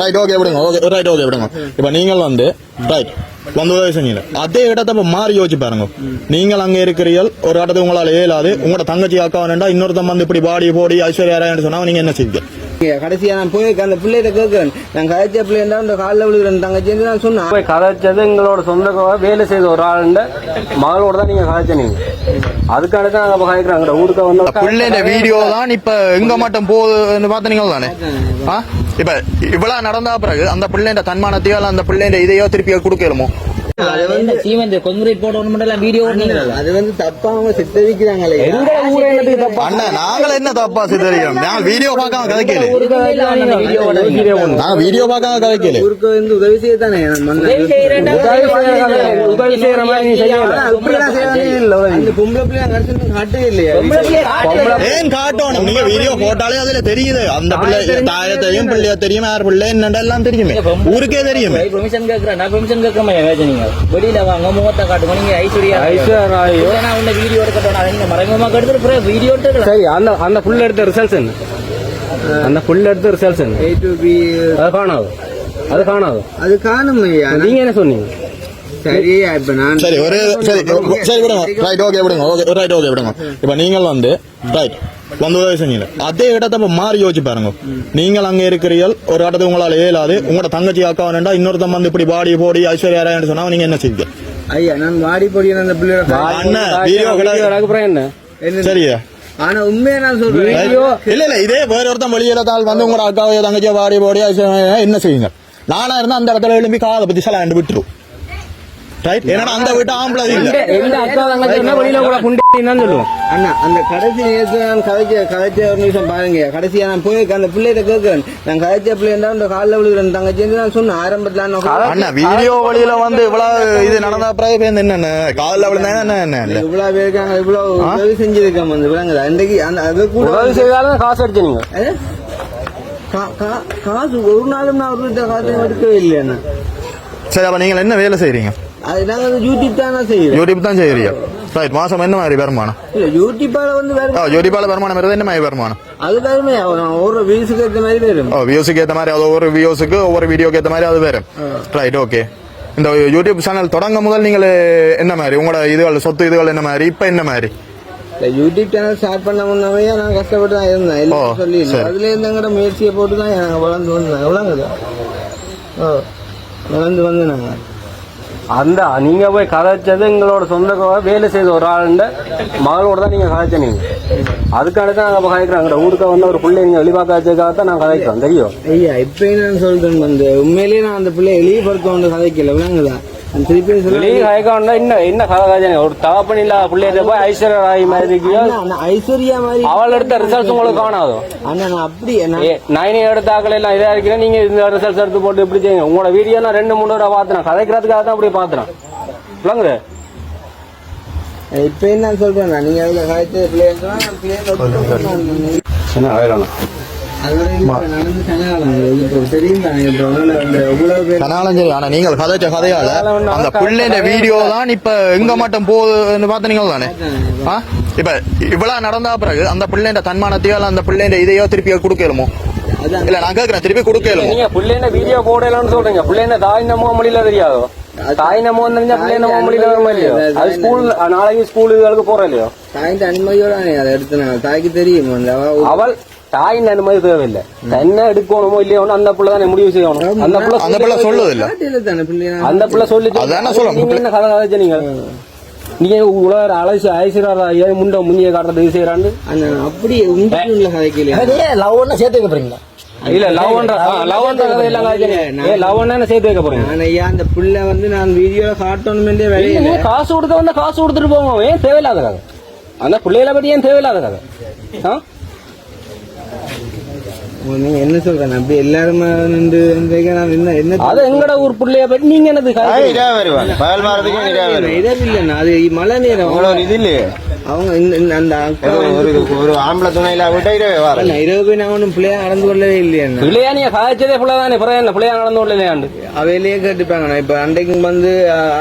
Right okay விடுங்க okay right okay விடுங்க இப்ப நீங்கள் வந்து ரைட் வந்து உதவி செஞ்சீங்க அதே இடத்த இப்ப மாறி யோசிச்சு பாருங்க நீங்கள் அங்க இருக்கிறீர்கள் ஒரு இடத்துக்கு உங்களால இயலாது உங்களோட தங்கச்சி அக்கா வேண்டாம் இன்னொருத்தன் வந்து இப்படி பாடி போடி ஐஸ்வர்யா ராயன்னு சொன்னா நீங்க என்ன செய்வீங்க கடைசியா நான் போய் அந்த பிள்ளைகிட்ட கேட்கிறேன் நான் கதைச்ச பிள்ளைண்டா இந்த காலில் விழுகிறேன் தங்கச்சி நான் சொன்னேன் போய் கதைச்சது எங்களோட சொந்த வேலை செய்த ஒரு ஆளுண்ட மகளோட தான் நீங்க கதைச்சனீங்க அதுக்காக தான் நாங்க கதைக்கிறோம் ஊருக்கு வந்து பிள்ளைங்க வீடியோ தான் இப்ப எங்க மட்டும் போகுதுன்னு பாத்தீங்க தானே ஆ? இப்ப இவ்வளவு நடந்தா பிறகு அந்த பிள்ளைன்ற தன்மானத்தையோ இல்ல அந்த பிள்ளைன்ற இதையோ திருப்பி கொடுக்கலுமோ அது வந்து சீமெண்ட் கொங்கிரீட் போடணும் எல்லாம் வீடியோ அது வந்து தப்பா அவங்க சித்தரிக்கிறாங்களே. எங்க ஊரே என்னத்துக்கு தப்பா? அண்ணன் நாங்கள என்ன தப்பா சித்தரிக்கிறோம்? நான் வீடியோ பார்க்காம கதைக்கல வீடியோ நாங்க வீடியோ பார்க்காம கதைக்கல ஊருக்கு வந்து உதவி செய்ய தானே உதவி செய்யற மாதிரி நீ செய்யல அப்படிலாம் செய்யவே இல்லை அந்த பொம்பளை பிள்ளை கடைசி காட்டவே இல்லையா. ஏன் காட்டணும் நீங்க வீடியோ போட்டாலே அதுல தெரியுது. அந்த பிள்ளை தாய தெரியும். பிள்ளைய தெரியும் யார் பிள்ளை என்னடா எல்லாம் தெரியுமே ஊருக்கே தெரியுமே. பெர்மிஷன் கேக்குறேன் நான் பெர்மிஷன் கேட்க மாட்டேன் நீங்க. வெளியில வாங்க முகத்தை காட்டுங்க. நீங்க ஐஸ்வர்யா ஐஸ்வர்யா இல்ல, நான் உன்னை வீடியோ எடுக்கட்டும். அதை நீங்க மறைமுகமா எடுத்துட்டு வீடியோ எடுத்துக்கலாம். சரி அந்த அந்த புல் எடுத்த ரிசல்ட்ஸ் என்ன? அந்த புல் எடுத்த ரிசல்ட்ஸ் என்ன? ஏ டு பி அது காணாது. அது காணாது. அது காணும் நீங்க என்ன சொன்னீங்க? சரியா இப்ப நான் சரி ஒரு சரி சரி விடுங்க. ரைட் ஓகே விடுங்க. ஓகே ரைட் ஓகே விடுங்க. இப்ப நீங்கள் வந்து ரைட் வந்து உதவி செஞ்சீங்க. அதே இடத்த இப்ப மாறி யோசிச்சு பாருங்க. நீங்கள் அங்க இருக்கிறீர்கள் ஒரு இடத்துக்கு உங்களால இயலாது உங்களோட தங்கச்சி அக்கா வேண்டாம் இன்னொருத்தன் வந்து இப்படி பாடி போடி ஐஸ்வர்யா ராயன்னு சொன்னா நீங்க என்ன செய்வீங்க? ஐயா நான் வாடி பொடி அந்த பிள்ளையோட அண்ணன், வீடியோ கிடையாது. என்ன? சரியா? ஆனா உண்மையா நான் சொல்றேன்? இல்ல இல்ல இதே வேற ஒருத்தன் வெளியிடத்தால் வந்து உங்களோட அக்காவையோ தங்கச்சியோ பாடி போடி என்ன செய்வீங்க? நானா இருந்தா அந்த இடத்துல எழுப்பி காதை பத்தி சலாண்டு விட்டுரும். ரைட் என்னடா அந்த வீட்டு ஆம்பளை இல்ல. எந்த அக்கா தங்கச்சி சொன்னா வெளியில கூட புண்டின்னு சொல்லுவோம். அண்ணா அந்த கடைசி நேரத்துல நான் கதைச்ச கதைச்ச ஒரு நிமிஷம் பாருங்க. கடைசியா நான் போய் அந்த பிள்ளைகிட்ட கேட்கிறேன். நான் கதைச்ச பிள்ளைண்டா இந்த காலில் விழுகிறேன் தங்கச்சி நான் சொன்னேன். ஆரம்பத்துல அண்ணா வீடியோ வழியில வந்து இவ்வளவு இது நடந்த பிறகு இப்ப இந்த என்ன காலில் விழுந்தா என்ன இவ்வளவு பேருக்காங்க இவ்வளவு உதவி செஞ்சிருக்கோம் அந்த விலங்குல. அன்றைக்கு அந்த அது கூட உதவி செய்தாலும் காசு அடிச்சு நீங்க. அது? கா- கா- காசு ஒரு நாளும் நான் அவர்கிட்ட காசு எடுக்கவே இல்லையா சரி அப்ப நீங்க என்ன வேலை அந்த யூடியூப் தானே செய்யறீங்க ரைட் மாசம் என்ன மாதிரி வருமானம்? இல்ல யூடியூப்பால வந்து யூடியூப்பால வருமானம் வருது என்ன மாதிரி வருமானம்? அது வேறுமே ஒரு வீசுக்கு ஏற்ற மாதிரி வரும். ஓ வியூஸுக்கு ஏத்த மாதிரி அது ஒவ்வொரு வியூஸுக்கு ஒவ்வொரு வீடியோக்கு ஏத்த மாதிரி அது வரும். ரைட் ஓகே இந்த யூடியூப் சேனல் தொடங்க முதல் நீங்கள் என்ன மாதிரி? உங்களோட இதுகள் சொத்து இதுகள் என்ன மாதிரி? இப்ப என்ன மாதிரி? யூடியூப் சேனல் ஸ்டார்ட் பண்ண முன்னவே நான் கஷ்டப்பட்டு தான் இருந்தேன். எல்லாம் சொல்லி. அதுல இருந்து எங்கட முயற்சியை போட்டு தான் நாங்கள் வளர்ந்து வந்தோம். எவ்வளோங்குது ஓ வளர்ந்து வந்து நாங்கள் அந்த நீங்க போய் கதைச்சது எங்களோட சொந்த வேலை செய்த ஒரு ஆளுண்ட மகளோட தான் நீங்க கதைச்சனீங்க அதுக்காக தான் நாங்க கதைக்கிறோம் அங்க ஊருக்கு வந்து ஒரு பிள்ளை நீங்க வெளிப்பாக்க வச்சதுக்காக தான் நான் கதைக்கிறோம் தெரியும் ஐயா இப்பயும் நான் சொல்றேன் வந்து உண்மையிலேயே நான் அந்த பிள்ளைய படுத்த வந்து கதைக்கல விளங்குதான் வெளியே கதைக்கணும்னா என்ன என்ன கதை ஒரு தகப்பன் இல்ல பிள்ளைய போய் ஐஸ்வர்யா ராய் மாதிரி ஐஸ்வர்யா மாதிரி அவள் எடுத்த ரிசல்ட்ஸ் உங்களுக்கு காணாதோ? அண்ணா நான் அப்படி நான் எடுத்த ஆக்கள் எல்லாம் இதா இருக்கிறேன் நீங்க இந்த ரிசல்ட்ஸ் எடுத்து போட்டு இப்படி செய்யுங்க உங்களோட வீடியோ நான் ரெண்டு மூணு தடவை பார்த்தேன் கதைக்கிறதுக்காக தான் அப்படி பார்த்தேன் விளங்குது? இப்பயும் நான் சொல்றேன் நீங்க அதுல கதைச்ச பிள்ளைங்க அந்த எவ்வளவு பேர் கனாலும் சரி ஆனா நீங்கள் கதைச்ச கதையால அந்த பிள்ளைங்க வீடியோ தான் இப்ப எங்க மட்டும் போகுதுன்னு பாத்தீங்க தானே? இப்ப இவ்வளவு நடந்தா பிறகு அந்த பிள்ளைங்க தன்மானத்தையோ அந்த பிள்ளைங்க இதையோ திருப்பி கொடுக்கலுமோ? இல்ல நான் கேக்குறேன் திருப்பி கொடுக்கலுமோ? நீங்க பிள்ளைங்க வீடியோ போடலாம்னு சொல்றீங்க. பிள்ளைங்க தாய் நம்ம மொழியில தெரியாதோ? தாய் நம்ம பிள்ளைங்க நம்ம மொழியில வர இல்லையோ அது ஸ்கூல் நாளைக்கு ஸ்கூல் இதுகளுக்கு போற இல்லையோ தாயின் அனுமதியோட அதை எடுத்து தாய்க்கு தெரியும் அவள் தாயின் அனுமதி தேவையில்லை. என்ன எடுக்கணுமோ இல்லையோ அந்த பிள்ளை தானே முடிவு செய்யணும். அந்த பிள்ளை அந்த பிள்ளை சொல்லுது. இல்ல காட்டில தானே பிள்ளைய அந்த பிள்ளை சொல்லி. நீங்க என்ன கதை கதை நீங்க நீங்க உலக அலசி ஐசிரா ஏன் முண்ட முன்னிய காட்டுறது இது செய்யறான்னு? அப்படி உண்மைக்கு உள்ள கதைக்கலையா லவ் ஒண்ணு சேர்த்து வைக்க போறீங்களா? இல்ல லவ் பண்ற லவ் பண்ற கதை எல்லாம் காய்ச்சல் ஏ லவ் என்ன சேர்த்து வைக்க போறீங்க. நான் ஐயா அந்த பிள்ளை வந்து நான் வீடியோ காட்டணுமே வேலையில காசு கொடுக்க வந்தா காசு கொடுத்துட்டு போவோம். ஏன் தேவையில்லாத கதை? அந்த பிள்ளைகளை பத்தி ஏன் தேவையில்லாத கதை? ஆ? நீங்க என்ன சொல்றேன்? அப்படி எல்லாருமே நின்று நான் என்ன என்ன அது எங்கட ஊர் பிள்ளைய பத்தி நீங்க என்னது வருவாங்க. பகல் மாறதுக்கும் இதா வருவாங்க. இடம் இல்லைண்ணா அது மழை நேரம். இது இல்லையே? அவங்க இந்த- அந்த ஒரு ஒரு ஆம்பளை துணையில விட்டா இதே வர பேர் நான் ஒன்றும் பிள்ளையா நடந்து கொள்ளவே இல்லையா பிள்ளையா நீங்க காய்ச்சதே பிள்ளை தானே பிறகு என்ன பிள்ளையா நடந்து விடலையாண்டு அவையிலேயே கேட்டுப்பாங்க நான் இப்ப அன்றைக்கு வந்து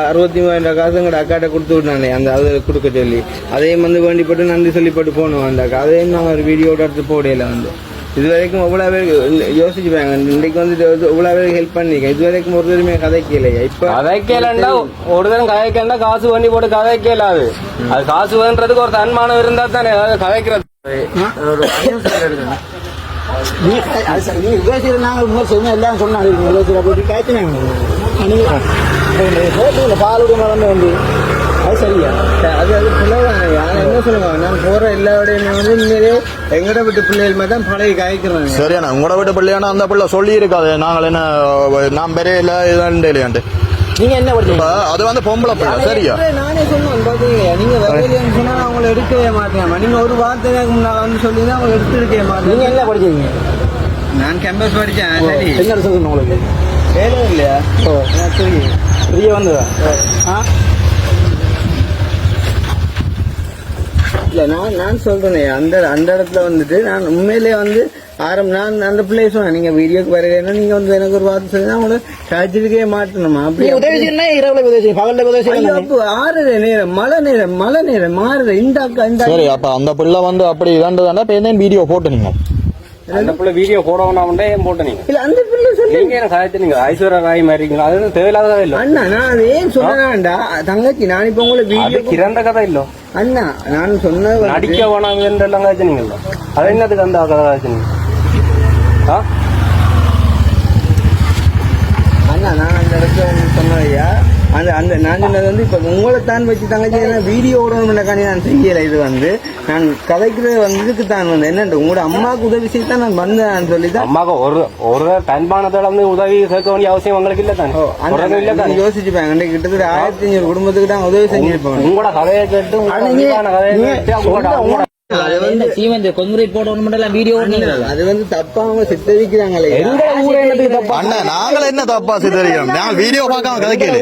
அறுபத்தி மூவாயிரம் காசு எங்கட அக்காட்ட கொடுத்து விட்டானே அந்த அது கொடுக்க சொல்லி. அதையும் வந்து வேண்டிப்பட்டு நன்றி சொல்லிப்பட்டு போனோம் அந்த அதையும் நான் ஒரு வீடியோட எடுத்து போடையில வந்து இது வரைக்கும் எவ்வளவு பேர் யோசிச்சு பாருங்க இன்னைக்கு வந்து இவ்வளவு பேர் ஹெல்ப் பண்ணிருக்கேன் இது வரைக்கும் ஒரு தடவை கதைக்கலையா இப்ப கதைக்கலண்டா ஒரு தரம் கதைக்கலண்டா காசு பண்ணி போட்டு கதைக்கலாது அது காசு வேண்டதுக்கு ஒரு தன்மானம் இருந்தா தானே அதாவது கதைக்கிறது நீ நாங்கள் எல்லாம் சொன்னாங்க காய்ச்சினாங்க பால் உரிமை வந்து சரியா? அது அது பிள்ளைதாங்க ஆனா என்ன சொல்லுவாங்க நான் போற எல்லாரோடையும் வந்து உண்மையிலே எங்கட விட்டு பிள்ளைகள் மாதிரி தான் பழகி காய்க்கிறாங்க. சரியாண்ணா உங்களோட வீட்டு பிள்ளையானா அந்த பிள்ளை சொல்லி இருக்காது நாங்கள் என்ன நான் பெரிய இல்லை இதுதான் இல்லையாண்டு நீங்க என்ன படிச்சீங்க அது வந்து பொம்பளை பிள்ளை சரியா? நானே சொன்னேன் பாத்தீங்க நீங்க வேலையிலன்னு சொன்னா நான் உங்களை எடுக்கவே மாட்டேன் நீங்க ஒரு வார்த்தை முன்னால வந்து சொல்லி தான் உங்களை எடுத்து எடுக்கவே நீங்க மாட்டேன் என்ன படிச்சீங்க நான் கேம்பஸ் படிச்சேன் சரி என்ன ரிசல்ட் உங்களுக்கு? வேலை இல்லையா? ஓ எனக்கு தெரியும் ஃப்ரீயா வந்ததா? ஆ. இல்ல நான் நான் சொல்றேனே அந்த அந்த இடத்துல வந்துட்டு நான் உண்மையிலேயே வந்து ஆரம் நான் அந்த பிள்ளைய சொன்னேன் நீங்க வீடியோக்கு வரவேன்னா நீங்க வந்து எனக்கு ஒரு வார்த்தை சொல்லி உங்களை கழிச்சிருக்கவே மாட்டணுமா அப்படி நீ உதவி செய்யணும் இரவுல உதவி செய்யும் பகல்ல உதவி ஐயோ, செய்யணும் அப்போ ஆறுற நேரம் மழை நேரம் மழை நேரம் மாறுற இந்த அக்கா இந்த சரி அப்ப அந்த பிள்ளை வந்து அப்படி இதாண்டதாண்டா இப்ப என்ன வீடியோ போட்டு நீங்க அந்த பிள்ளை வீடியோ போடணும்னா ஏன் போட்டு நீங்க இல்ல அந்த பிள்ளை சொல்லி. நீங்க என்ன கதைச்சு நீங்க? ஐஸ்வர்யா ராய் மாதிரி இருக்கீங்களா? அது வந்து தேவையில்லாத கதை இல்ல? அண்ணா நான் ஏன் சொன்னேன்டா தங்கச்சி நான் இப்ப உங்களை வீடியோ கிறந்த கதை இல்ல. அண்ணா நான் சொன்னது நடிக்க வேணாம் எல்லாம் கதைச்சு நீங்க அது என்னதுக்கு அந்த கதை ஆ? அண்ணா நான் அந்த இடத்துல சொன்னதையா அந்த அந்த நான் சொன்னது வந்து இப்ப உங்களை தான் வச்சு தங்கச்சி ஏன்னா வீடியோ ஓடணும்னக்காண்டி நான் செய்யல. இது வந்து நான் கதைக்கிறது வந்து இதுக்கு தான் வந்து. என்னண்டு? உங்களோட அம்மாவுக்கு உதவி செய்து தான் நான் வந்தேன் சொல்லி தான் அம்மாக்கு ஒரு ஒரு தன்மானத்தோட வந்து உதவி சேர்க்க வேண்டிய அவசியம் உங்களுக்கு இல்ல தானே? இல்ல தானே? யோசிச்சு பாருங்க கிட்டத்தட்ட ஆயிரத்தி அஞ்சூறு குடும்பத்துக்கு தான் உதவி செஞ்சிருப்பாங்க உங்களோட கதையை கேட்டு உங்களோட விரிவான கதையை கேட்டு உங்களோட உங்களோட அது வந்து சீமெண்ட் கொங்குரேட் போடணும் மட்டும் வீடியோ அது வந்து தப்பா அவங்க சித்தரிக்கிறாங்களே அண்ணா நாங்கள் என்ன தப்பா சித்தரிக்கிறோம்? நாங்கள் வீடியோ பார்க்காம கதைக்கல.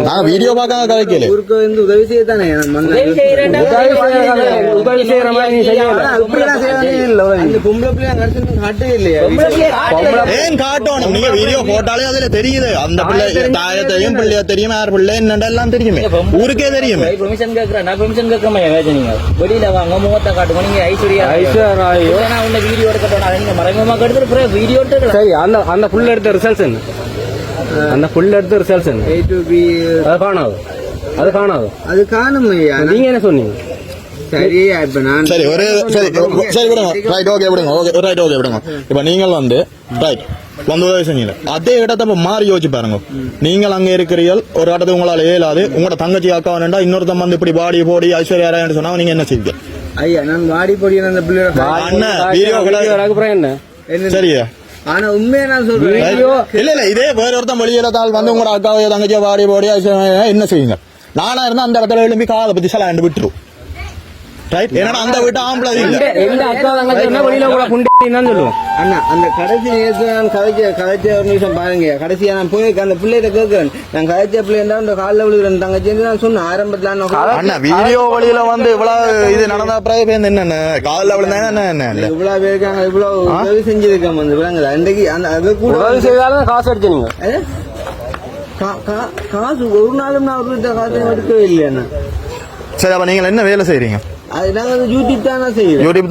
நாங்க வீடியோ பார்க்காம கதைக்கல. ஊருக்கு வந்து உதவி செய்ய தானே உதவி செய்யற கதை, உதவி செய்யற மாதிரி ஏன் காட்டணும் நீங்க வீடியோ போட்டாலே அதுல தெரியுது. அந்த பிள்ளை தாய தெரியும் பிள்ளைய தெரியும் யார் பிள்ளை என்னடா எல்லாம் தெரியுமே ஊருக்கே தெரியுமே. பெர்மிஷன் கேக்குறேன் நான் பெர்மிஷன் கேட்கறேன் ஏதாச்சும் நீங்க வெளியில வாங்க முகத்தை காட்டுங்க. நீங்க ஐஸ்வர்யா ஐஸ்வர்யா ராய் நான் உன்ன வீடியோ எடுக்கட்டும் அதை நீங்க மறைமுகமா கெடுத்து வீடியோ எடுத்துக்கலாம். சரி அந்த அந்த புல் எடுத்த ரிசல்ட்ஸ் என்ன? அந்த புல் எடுத்த ரிசல்ட்ஸ் என்ன? ஏ டு பி அது காணாது. அது காணாது. அது காணும் ஐயா நீங்க என்ன சொன்னீங்க? சரி ஒரு சரி சரி விடுங்க. ரைட் ஓகே விடுங்க. ஓகே ரைட் ஓகே விடுங்க. இப்ப நீங்கள் வந்து ரைட் வந்து உதவி செஞ்சீங்க அதே இடத்த இப்ப மாறி யோசிச்சு பாருங்க. நீங்கள் அங்க இருக்கிறீர்கள் ஒரு இடத்துக்கு உங்களால இயலாது உங்களோட தங்கச்சி அக்கா வேண்டா இன்னொருத்தன் வந்து இப்படி பாடி போடி ஐஸ்வர்யா சொன்னா நீங்க என்ன செய்வீங்க? ஐயா நான் வாடி பொடியான அந்த பிள்ளையோட என்ன? சரியா? ஆனா உண்மையா நான் சொல்றேன். இல்ல இல்ல இதே வேற ஒருத்தன் வெளியில தாள் வந்து உங்களோட அக்காவையோ தங்கச்சியோ பாடி போடி என்ன செய்வீங்க? நானா இருந்தா அந்த இடத்துல எழுப்பி காதை பத்தி சலாண்டு விட்டுரும். ரைட் ஏன்னா அந்த வீட்டு ஆம்பளை இல்ல. எங்க அக்கா தங்கச்சி என்ன வெளியில கூட குண்டின்னு சொல்லுவோம். அண்ணா அந்த கடைசி நேரத்துல நான் கதைச்ச கதைச்ச ஒரு நிமிஷம் பாருங்க. கடைசியா நான் போய் அந்த பிள்ளைகிட்ட கேட்கிறேன். நான் கதைச்ச பிள்ளைண்டா அந்த காலில் விழுகிறேன் தங்கச்சி நான் சொன்னேன். ஆரம்பத்துல அண்ணா வீடியோ வழியில வந்து இவ்வளவு இது நடந்த பிறகு இப்ப என்ன காலில் விழுந்தா என்ன என்ன இவ்வளவு பேருக்காங்க இவ்வளவு உதவி செஞ்சிருக்கேன் வந்து விளங்குதா இன்றைக்கு அந்த அது கூட உதவி செய்தாலும் காசு அடிச்சு நீங்க. ஏ? கா- கா- காசு ஒரு நாளும் நான் அவர்கிட்ட காசு எடுக்கவே இல்லை அண்ணா. சரி அப்ப நீங்க என்ன வேலை அந்த யூடியூப்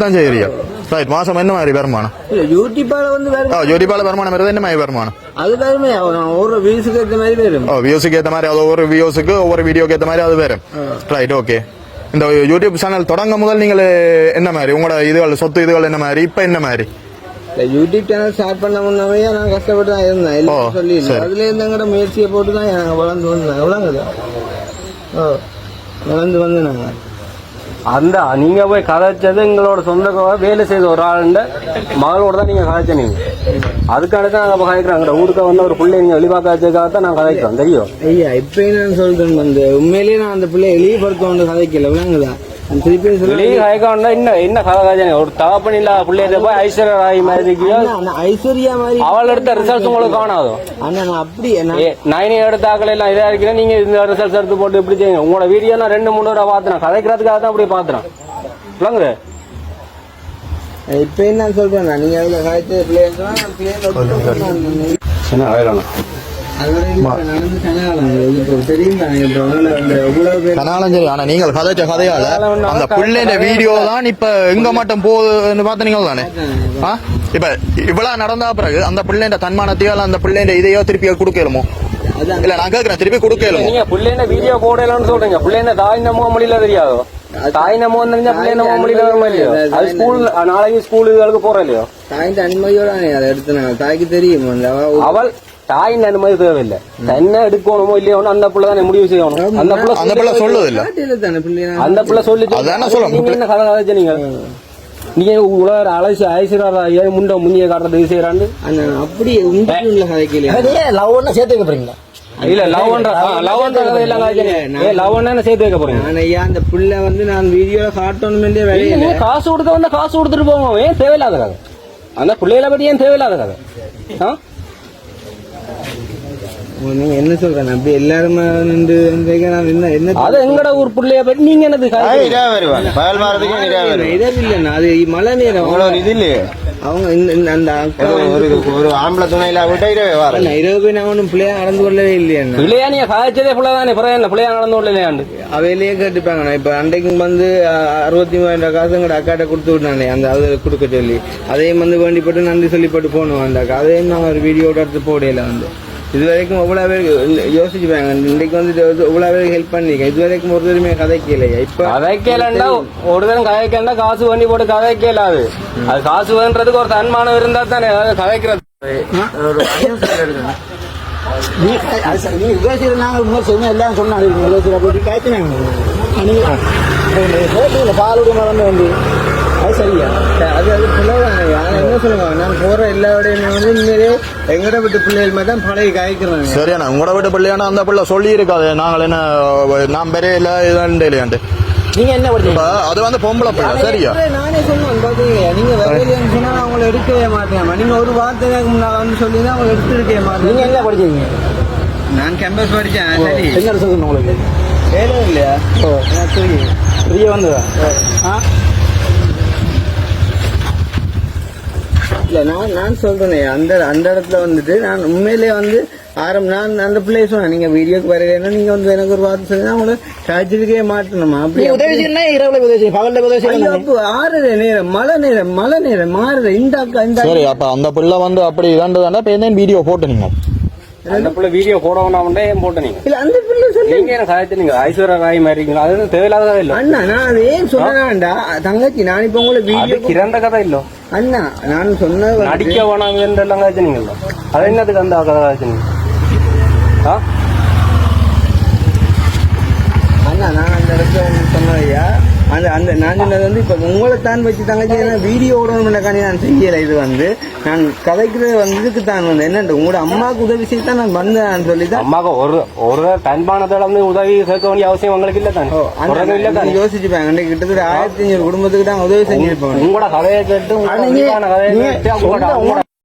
தான் செய்யறீங்க ரைட் மாசம் என்ன மாதிரி வருமானம்? இல்ல யூடியூப்பால வந்து யூடியூப்பால வருமானம் வருது என்ன மாதிரி வருமானம்? அது வேறுமே ஒரு வியூஸுக்கு ஏற்ற மாதிரி வரும். ஓ வியூஸுக்கு ஏத்த மாதிரி அது ஒவ்வொரு வியூஸுக்கு ஒவ்வொரு வீடியோக்கு ஏத்த மாதிரி அது வேறு ரைட் ஓகே இந்த யூடியூப் சேனல் தொடங்க முதல் நீங்கள் என்ன மாதிரி? உங்களோட இதுகள் சொத்து இதுகள் என்ன மாதிரி? இப்ப என்ன மாதிரி? இல்ல, யூடியூப் சேனல் ஸ்டார்ட் பண்ண முன்னவே நான் கஷ்டப்பட்டு தான் இருந்தேன். எல்லாம் சொல்லி. அதுல இருந்து எங்கட முயற்சியை போட்டு தான் நாங்கள் வளர்ந்து வந்தோம் எவ்வளோங்குது ஓ வளர்ந்து வந்து நாங்கள் அந்த நீங்க போய் கதைச்சது எங்களோட சொந்த வேலை செய்த ஒரு ஆளுண்ட மகளோட தான் நீங்க கதைச்ச நீங்க. அதுக்காக தான் நாங்க கதைக்கிறோம் ஊருக்கு வந்து ஒரு பிள்ளை நீங்க வெளிப்பாக்க வச்சதுக்காக தான் நாங்க கதைக்கிறோம் தெரியும் ஐயா இப்போ நான் சொல்றேன் வந்து உண்மையிலேயே நான் அந்த பிள்ளைய எளியப்படுத்த வந்து கதைக்கல விளங்குதான் ஒரு தகப்பன் இல்லாத பிள்ளைய போய் ஐஸ்வர்யா ராய் மாதிரி ஐஸ்வர்யா மாதிரி அவள் எடுத்த ரிசல்ட்ஸ் உங்களுக்கு காணாதோ? அண்ணா நான் அப்படி நான் ஏ நைனி எடுத்தாக்கள் எல்லாம் இதா இருக்கிறேன் நீங்க இந்த ரிசல்ட்ஸ் எடுத்து போட்டு இப்படி செய்யுங்க. உங்களோட வீடியோ நான் ரெண்டு மூணு தடவை பாத்துறேன் கதைக்கிறதுக்காக தான் அப்படி பாத்துறேன் இப்போ என்ன சொல்றேன் நீங்க பிள்ளைங்க கனாலும் சரி ஆனா நீங்கள் கதைச்ச கதையால அந்த பிள்ளைன்ற வீடியோ தான் இப்ப எங்க மட்டும் போகுதுன்னு பாத்தீங்க தானே? இப்ப இவ்வளவு நடந்தா பிறகு அந்த பிள்ளைன்ற தன்மானத்தையோ அந்த பிள்ளைன்ற இதையோ திருப்பி கொடுக்கலுமோ? இல்ல நான் கேக்குறேன் திருப்பி கொடுக்கலுமோ? நீங்க பிள்ளைன வீடியோ போடலாம்னு சொல்றீங்க. பிள்ளைன தாய் நம்ம மொழியில தெரியாதோ? தாய் நம்ம தெரிஞ்சா பிள்ளை நம்ம மொழியில வருமா இல்லையோ? அது ஸ்கூல் நாளைக்கு ஸ்கூல் இதுகளுக்கு போறோம் இல்லையோ? தாயின் அனுமதியோட அதை எடுத்துனாங்க தாய்க்கு தெரியும். அவள் தாயின் அனுமதி தேவையில்லை. தன்னை எடுக்கணுமோ இல்லையோ அந்த பிள்ளை தானே முடிவு செய்யணும். அந்த பிள்ளை அந்த பிள்ளை சொல்லுது இல்ல. காட்டில தானே பிள்ளை அந்த பிள்ளை சொல்லி அதானே சொல்ல நீங்க என்ன கதை கதைச்ச நீங்க? நீங்க உலக அழைச்சி ஐசிராரா ஏன் முண்டை முன்னிய காட்டுறது அந்த அப்படி உண்மையில் உள்ள கதைக்கலையா அதே லவ் ஒன்று சேர்த்து வைக்க போறீங்களா? இல்ல லவ் பண்ற லவ் பண்ற கதை எல்லாம் காய்ச்சனே ஏ லவ் என்ன சேர்த்து வைக்க போறீங்க? நான் ஐயா அந்த பிள்ளை வந்து நான் வீடியோ காட்டணுமே வேலையில. காசு கொடுத்த வந்தா காசு கொடுத்துட்டு போவோம். ஏன் தேவையில்லாத கதை? அந்த பிள்ளைகளை பத்தி ஏன் தேவையில்லாத கதை? ஆ? நீங்க என்ன சொல்றேன்? அப்படி எல்லாருமே நின்று நான் என்ன என்ன அது எங்கட ஊர் பிள்ளைய பத்தி நீங்க என்னது அது காய்ச்சறீங்க? இதா வருவாங்க பகல் மாறதுக்கு இதா வருவாங்க இதே இல்லைண்ணா. அது மழை நேரம். இது இல்லையே? அவங்க இந்த- இந்த- அந்த ஒரு ஒரு- ஆம்பளை துணையில விட்டா இரவே அண்ணா, இருபது பேர் நான் ஒன்றும் பிள்ளையா நடந்து கொள்ளவே இல்லையா பிள்ளையா நீங்க காய்ச்சதே பிள்ளை தானே பிறகு என்ன பிள்ளையா நடந்து இல்லையாண்டு அவையிலேயே கேட்டுப்பாங்கண்ணா. இப்ப அன்றைக்கும் வந்து அறுபத்தி மூவாயிரம் காசு எங்கட அக்காட்ட கொடுத்து விட்டானே அந்த அது கொடுக்க சொல்லி. அதையும் வந்து வேண்டிப்பட்டு நன்றி சொல்லிப்பட்டு போகணும் அந்த அக்கா. அதையும் நான் ஒரு வீடியோட எடுத்து போடையில வந்து. இது வரைக்கும் எவ்வளோ பேர் யோசிச்சுப்பாங்க. இன்றைக்கு வந்து எவ்வளோ பேருக்கு ஹெல்ப் பண்ணிருக்கேன். இது வரைக்கும் ஒரு தடவை கதைக்கலையா இப்ப கதைக்கலண்டா ஒரு தரம் கதைக்கலண்டா காசு வண்டி போட்டு கதைக்கலாது அது? காசு வேண்டதுக்கு ஒரு தன்மானம் இருந்தா தானே அது கதைக்கிறது எல்லாம் சொன்னாங்க பாலுடைய வந்து. அது சரியா? அது அது பிள்ளைவாங்க நான் என்ன சொல்லுவாங்க நான் போற எல்லா விடையும் வந்து உண்மையிலே எங்கட விட்டு பிள்ளைகள் மாதிரி தான் பழகி காய்க்கிறாங்க சரியாண்ணா உங்களோட வீட்டு பிள்ளையானா அந்த பிள்ளை சொல்லி இருக்காது நாங்கள் என்ன நான் பெரிய இல்ல இதுதான் இல்லையாண்டு நீங்கள் என்ன படிச்சீங்க அது வந்து பொம்பளை பிள்ளை. சரியா? நானே சொன்னேன் பாத்தீங்க நீங்க வேலையிலேன்னு சொன்னா நான் உங்களை எடுக்கவே மாட்டேன். நீங்க ஒரு வார்த்தை முன்னால வந்து சொல்லி தான் உங்களை எடுத்து மாட்டேன். என்ன படிச்சீங்க? நான் கேம்பஸ் படிச்சேன் சரி. என்ன சொல்லுங்க உங்களுக்கு? வேலை இல்லையா? ஓ. எனக்கு தெரியும் ஃப்ரீயாக வந்ததா? ஆ. இல்ல நான் நான் சொல்றேனே. அந்த அந்த இடத்துல வந்துட்டு நான் உண்மையிலேயே வந்து ஆரம் நான் அந்த பிள்ளைய சொன்னேன். நீங்க வீடியோக்கு வரலைன்னா நீங்க வந்து எனக்கு ஒரு வார்த்தை சொல்லி உங்களை சாய்ச்சிருக்கவே மாட்டணுமா? அப்படி நீ உதவி செய்யணும் இரவுல உதவி செய்யும் பகல்ல உதவி ஐயோ, செய்யணும் அப்போ ஆறுற நேரம் மழை நேரம் மழை நேரம் மாறுற இந்த அக்கா இந்த சரி அப்ப அந்த பிள்ளை வந்து அப்படி இதாண்டதாண்டா இப்ப என்ன வீடியோ போட்டு நீங்க அந்த பிள்ளை வீடியோ போடணும்னா ஏன் போட்ட நீங்க? இல்ல அந்த பிள்ளை சொல்லி. நீங்க என்ன கதைச்சு நீங்க ஐஸ்வர்யா ராய் மாதிரி இருக்கீங்க. அது தேவையில்லாத இல்ல? அண்ணா நான் ஏன் சொன்னேன்டா தங்கச்சி நான் இப்ப உங்களை வீடியோ கிரண்ட கதை இல்ல. அண்ணா நான் சொன்னது நடிக்க வேணாம் எல்லாம் கதைச்சு நீங்க? அது என்னதுக்கு அந்த கதை கதைச்சு நீங்க? ஆ அண்ணா நான் அந்த இடத்துல உங்களுக்கு சொன்னதையா அந்த அந்த நான் சொன்னது வந்து இப்ப உங்களை தான் வச்சு தங்கச்சி வீடியோ விடணும்னக்காண்டி நான் செய்யல. இது வந்து நான் கதைக்கிறது வந்து இதுக்கு தான் வந்து. என்னண்டு உங்களோட அம்மாவுக்கு உதவி செய்து தான் நான் வந்தேன் சொல்லி தான். அம்மாக்கு ஒரு ஒரு தன்பானத்தோட வந்து உதவி சேர்க்க வேண்டிய அவசியம் உங்களுக்கு இல்ல தானே? இல்ல தானே? யோசிச்சுப்பேன். அன்றைக்கு கிட்டத்தட்ட ஆயிரத்தி ஐநூறு குடும்பத்துக்கு தான் உதவி செஞ்சிருப்பேன். உங்களோட கதையை கேட்டு உங்களோட கதையை கேட்டு உங்களோட